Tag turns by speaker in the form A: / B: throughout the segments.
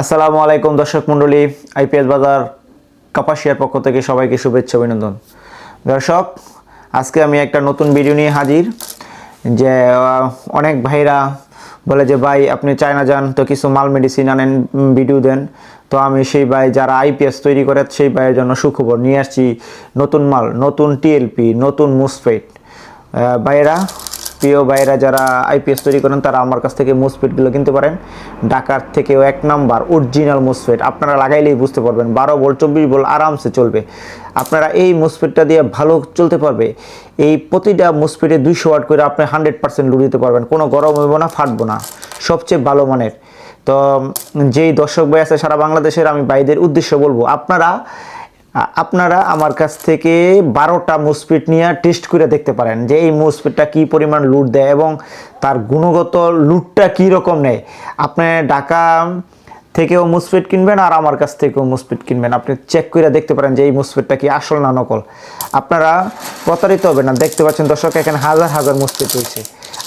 A: আসসালামু আলাইকুম দর্শক মণ্ডলী, আইপিএস বাজার কাপাসিয়ার পক্ষ থেকে সবাইকে শুভেচ্ছা অভিনন্দন। দর্শক, আজকে আমি একটা নতুন ভিডিও নিয়ে হাজির, যে অনেক ভাইরা বলে যে, ভাই, আপনি চায়না যান, তো কিছু মাল মেডিসিন আনেন ভিডিও দেন। তো আমি সেই ভাই, যারা আইপিএস তৈরি করে, সেই ভাইয়ের জন্য সুখবর নিয়ে আসছি। নতুন মাল, নতুন টিএলপি নতুন মুসফেট ভাইয়েরা প্রিয় ভাইয়েরা যারা আইপিএস তৈরি করেন, তারা আমার কাছ থেকে মুসফেটগুলো কিনতে পারেন। ঢাকার থেকেও এক নাম্বার অরিজিনাল মুসফেট আপনারা লাগাইলেই বুঝতে পারবেন, বারো ভোল্ট চব্বিশ ভোল্ট আরামসে চলবে। আপনারা এই মুসফেটটা দিয়ে ভালো চলতে পারবে। এই প্রতিটা মুসফেটে দুইশো ওয়াট করে আপনি হান্ড্রেড পার্সেন্ট লুট দিতে পারবেন। কোনো গরম হইব না, ফাটবো না। সবচেয়ে ভালো মানের। তো, যেই দর্শক ভাই আছে সারা বাংলাদেশের, আমি ভাইদের উদ্দেশ্য বলব, আপনারা আপনারা আমার কাছ থেকে বারোটা মুসপিট নিয়ে টেস্ট করে দেখতে পারেন যে এই মুসপিটটা কী পরিমাণ লুট দেয় এবং তার গুণগত লুটটা কী রকম নেয়। আপনি ঢাকা থেকেও মুসপিট কিনবেন আর আমার কাছ থেকেও মুসপিট কিনবেন। আপনি চেক করে দেখতে পারেন যে এই মুসপিটটা কি আসল না নকল। আপনারা প্রতারিত হবে না। দেখতে পাচ্ছেন দর্শক, এখানে হাজার হাজার মুসপিট রয়েছে।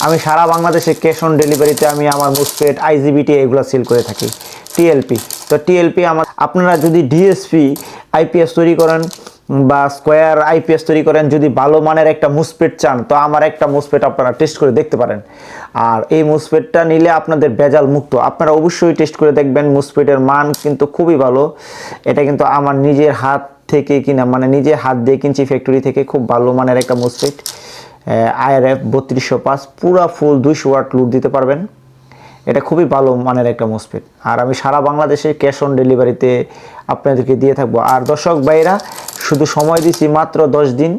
A: আমি সারা বাংলাদেশে ক্যাশ অন ডেলিভারিতে আমি আমার মুসপেট আইজিবিটি এগুলো সেল করে থাকি। টিএলপি। তো টিএলপি আমার আপনারা যদি ডিএসপি, আইপিএস তৈরি করেন বা স্কোয়ার আইপিএস তৈরি করেন, যদি ভালো মানের একটা মুসপেট চান, তো আমার একটা মুসপেট আপনারা টেস্ট করে দেখতে পারেন। আর এই মুসপেটটা নিলে আপনাদের বেজাল মুক্ত। আপনারা অবশ্যই টেস্ট করে দেখবেন, মুসপেটের মান কিন্তু খুবই ভালো। এটা কিন্তু আমার নিজের হাত থেকে কিনা মানে নিজের হাত দিয়ে কিনছি ফ্যাক্টরি থেকে, খুব ভালো মানের একটা মুসপেট। আইআরএফ বত্রিশশো পাঁচ, পুরা ফুল দুইশো ওয়াট লুট দিতে পারবেন। এটা খুবই ভালো মানের একটা মসফেট আর আমি সারা বাংলাদেশে ক্যাশ অন ডেলিভারিতে আপনাদেরকে দিয়ে থাকব। আর দর্শক ভাইরা শুধু সময় দিছি মাত্র দশ দিন।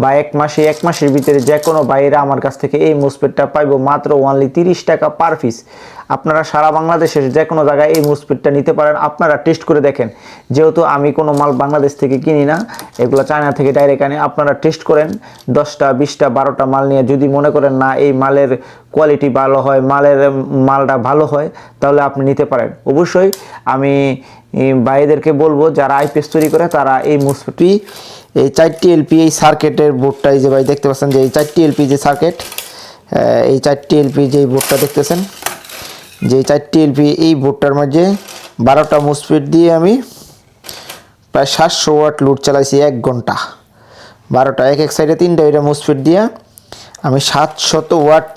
A: বা এক মাসে, এক মাসের ভিতরে যে কোনো বাইরে আমার কাছ থেকে এই মুসপেটটা পাইবো মাত্র ওনলি তিরিশ টাকা পার পিস আপনারা সারা বাংলাদেশের যে কোনো জায়গায় এই মুসপেটটা নিতে পারেন। আপনারা টেস্ট করে দেখেন। যেহেতু আমি কোনো মাল বাংলাদেশ থেকে কিনি না, এগুলো চায়না থেকে ডাইরেক্ট আনি, আপনারা টেস্ট করেন। দশটা, বিশটা, বারোটা মাল নিয়ে যদি মনে করেন না এই মালের কোয়ালিটি ভালো হয়, মালের মালটা ভালো হয়, তাহলে আপনি নিতে পারেন। অবশ্যই আমি ভাইদেরকে বলব, যারা আইপিএস তৈরি করে, তারা এই মুসপেটি এই চারটি এলপি এই সার্কেটের এই যে ভাই দেখতে পাচ্ছেন যে এই চারটি এলপি যে সার্কেট এই চারটি এলপি যে বোর্ডটা দেখতেছেন, যে চারটি এলপি এই বোর্ডটার মধ্যে বারোটা মুসপিট দিয়ে আমি প্রায় সাতশো ওয়াট লুট চালাইছি এক ঘণ্টা। বারোটা, এক এক সাইডে তিনটা এটা মুসপিট দিয়ে আমি সাতশত ওয়াট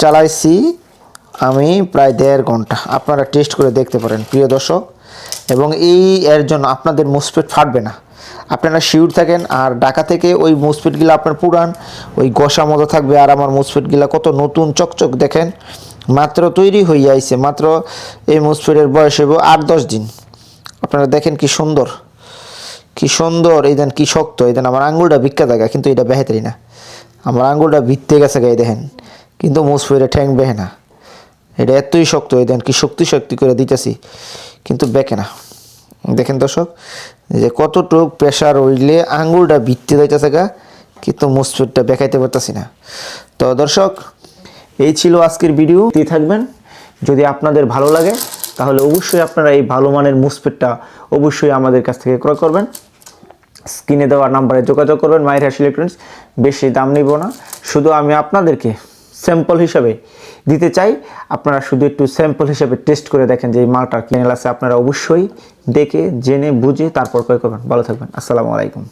A: চালাইছি আমি প্রায় দেড় ঘণ্টা। আপনারা টেস্ট করে দেখতে পারেন, প্রিয় দর্শক। এবং এই এর জন্য আপনাদের মুসপিট ফাটবে না। আপনারা শিওর থাকেন, আর ঢাকা থেকে ওই মুসপিটগুলো আপনার পুরান, ওই গসা মতো থাকবে, আর আমার মুসপিটগুলো কত নতুন চকচক দেখেন। মাত্র তৈরি হয়ে আইছে, মাত্র এই মুসফিটের বয়স হইব আট দশ দিন। আপনারা দেখেন কি সুন্দর কি সুন্দর, এই দেন কি শক্ত, এই দেন আমার আঙ্গুলটা ভিক্ষা দেখা কিন্তু এটা বেহেতারি না। আমার আঙ্গুলটা ভিত্তে গেছে গায়ে, দেখেন। কিন্তু মুসফিরে ঠ্যাং বেহে না। এটা এতই শক্ত, এই দেন কি শক্তি শক্তি করে দিতেছি, কিন্তু বেঁকে না। দেখেন দর্শক যে কতটুক প্রেশার হইলে আঙ্গুলটা ভিত্তে যাইতেছে গা, কিন্তু মুসফিটটা বেকাইতে পারতেছি না। তো দর্শক, এই ছিল আজকের ভিডিও দিয়ে থাকবেন। যদি আপনাদের ভালো লাগে, তাহলে অবশ্যই আপনারা এই ভালো মানের মুসফিটটা অবশ্যই আমাদের কাছ থেকে ক্রয় করবেন। স্ক্রিনে দেওয়া নাম্বারে যোগাযোগ করবেন হ্যাশ ইলেকট্রনিক্স বেশি দাম নিব না, শুধু আমি আপনাদেরকে স্যাম্পল হিসাবে দিতে চাই। আপনারা শুধু একটু স্যাম্পল হিসাবে টেস্ট করে দেখেন যে এই মালটা কেনেল আছে আপনারা অবশ্যই দেখে, জেনে, বুঝে তারপর ক্রয় করবেন। ভালো থাকবেন। আসসালামু আলাইকুম।